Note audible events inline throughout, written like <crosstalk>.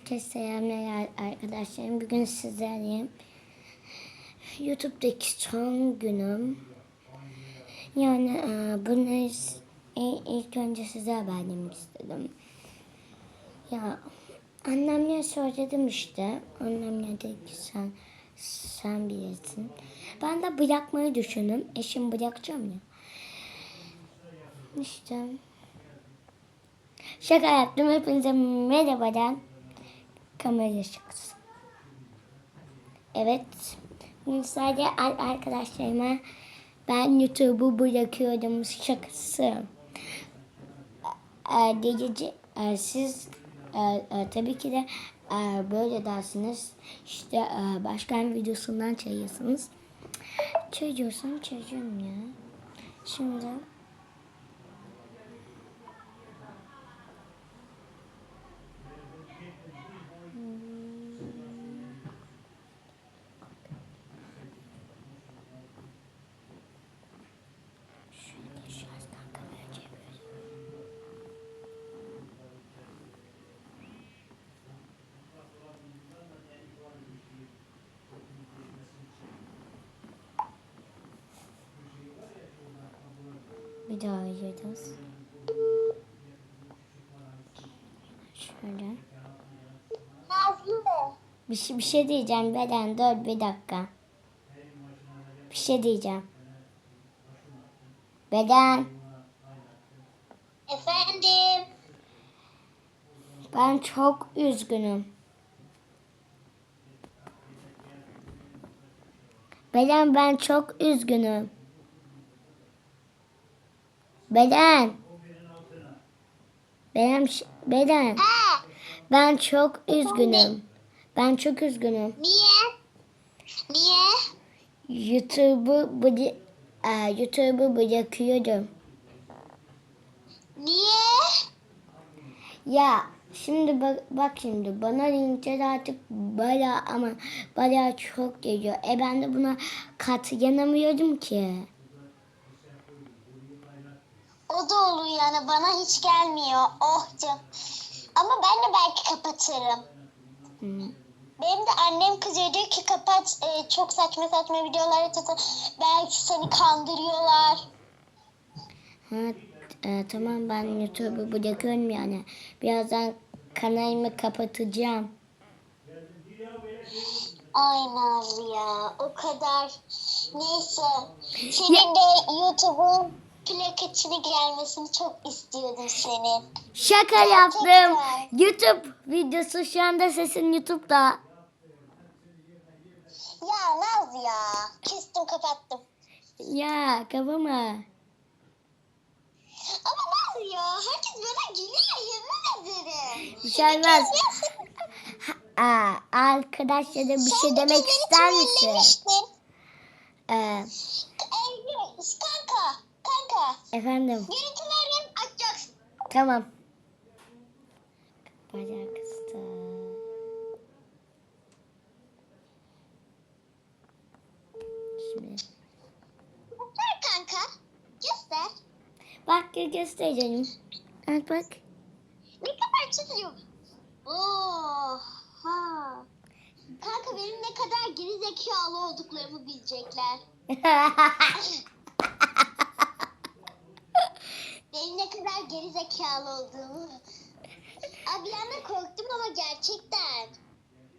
Herkese selamlar arkadaşlarım. Bugün sizlerleyim. YouTube'daki son günüm. Yani e, bunu ilk önce size vermek istedim. Ya annemle söyledim işte. Annemle dedi ki sen, sen bilirsin. Ben de bırakmayı düşündüm. Eşim bırakacağım ya. İşte Şaka yaptım. Hepinize merhabadan. Kamera şakası. Evet. Şimdi sadece ar- arkadaşlarıma ben YouTube'u bırakıyorum şakası. E, Dedici, e, siz e, e, tabii ki de e, böyle dersiniz. İşte e, başkan videosundan çayıyorsunuz. Çayıyorsam çayıyorum ya. Şimdi Bir daha ayıracağız. Şöyle. Nazlı. Bir şey, bir şey diyeceğim Beden dur bir dakika. Bir şey diyeceğim. Beden Efendim. ben çok üzgünüm. Beden ben çok üzgünüm. Beden. Ş- beden. Ha, Ben çok üzgünüm. Ben çok üzgünüm. niye? Niye? YouTube'u bıra- e, YouTube'u bırakıyorum. Niye? Ya şimdi bak, bak şimdi bana linkler artık baya ama baya çok geliyor. E ben de buna katlanamıyorum ki. Da oluyor yani bana hiç gelmiyor. Oh canım. Ama ben de belki kapatırım. Hmm. Benim de annem kızıyor diyor ki kapat e, çok saçma saçma videolar atıyorsun. Belki seni kandırıyorlar. Ha, e, tamam ben YouTube'u bırakıyorum yani. Birazdan kanalımı kapatacağım. Ay Nazlı ya o kadar. Neyse. Senin de YouTube'un plaketini gelmesini çok istiyordum senin. Şaka yaptım. YouTube videosu şu anda sesin YouTube'da. Ya Naz ya. Kestim kapattım. Ya kafama. Ama Naz ya. Herkes bana gülüyor yemin ederim. Bir şey olmaz. Aa, arkadaşlara bir şey de demek ister misin? Ee. Efendim. Görüntülerini açacaksın. Tamam. Bacak kıstı. Şimdi. Göster kanka. Göster. Bak gö- göstereceğim. Bak bak. Ne kadar çiziyor. Oha. Kanka benim ne kadar geri zekalı olduklarımı bilecekler. <laughs> Benim ne kadar geri zekalı olduğumu. Abi bir anda korktum ama gerçekten.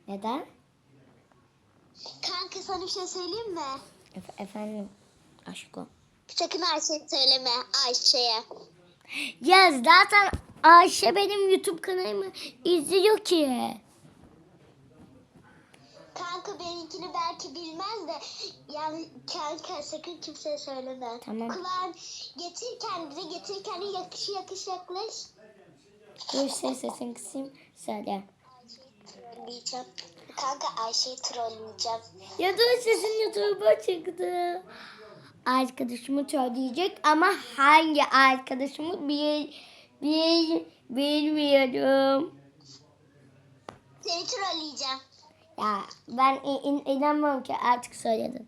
Neden? Kanka sana bir şey söyleyeyim mi? Efe- efendim. Aşkım. Sakın Ayşe'ye söyleme Ayşe'ye. Ya zaten Ayşe benim YouTube kanalımı izliyor ki. Benimkini belki bilmez de yani kanka sakın kimseye söyleme. Tamam. Kulağın getir kendine getir kendine yakış yakış yaklaş. Dur ses sesini kısayım. Söyle. Trolleyeceğim. Kanka Ayşe'yi trolleyeceğim. Ya dur sesin YouTube'a çıktı. Arkadaşımı söyleyecek ama hangi arkadaşımı bil, bil, bilmiyorum. Seni trolleyeceğim. Ya ben in, in- inanmam ki artık söyledim.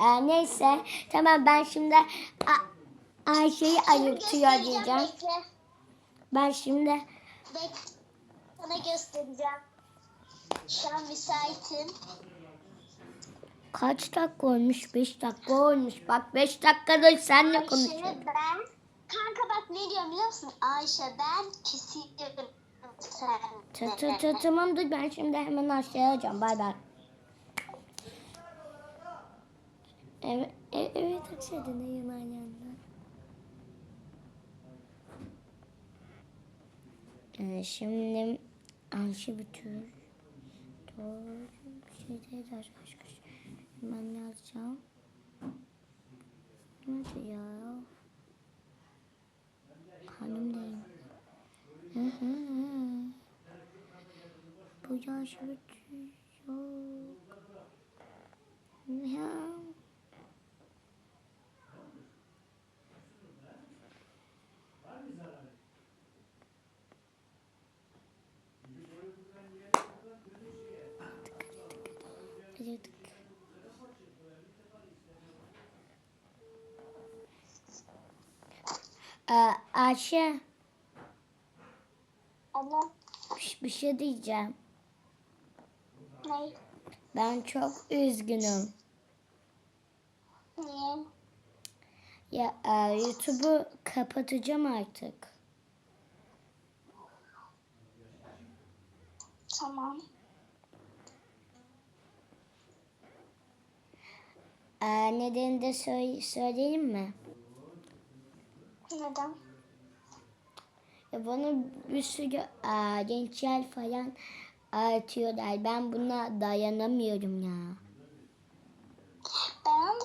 Ee, neyse tamam ben şimdi Ayşe'yi ayırtıyor diyeceğim. Bekle. Ben şimdi Bekle. Sana göstereceğim. Şu an müsaitim. Kaç dakika olmuş? 5 dakika olmuş. Bak 5 dakikadır senle Ayşe konuşuyorum. ben. Kanka bak ne diyorum biliyor musun? Ayşe ben küsüyorum Ta- ta- ta- Tamamdır ben şimdi hemen aşağıya alacağım. Bay bay. Evet, e- evet aşağıda ne yalan yandı. Ee, şimdi Ayşe bütün doğru bir şey değil arkadaşlar. Hemen yazacağım. Nerede ya? Yaş yok. Ya. Ee, Ayşe Ama bir şey diyeceğim. Ben çok üzgünüm. Niye? Ya e, YouTube'u kapatacağım artık. Tamam. E, nedenini de söyle, söyleyeyim mi? Neden? Ya bana bir sürü e, gençler falan atıyorlar. Ben buna dayanamıyorum ya. Ben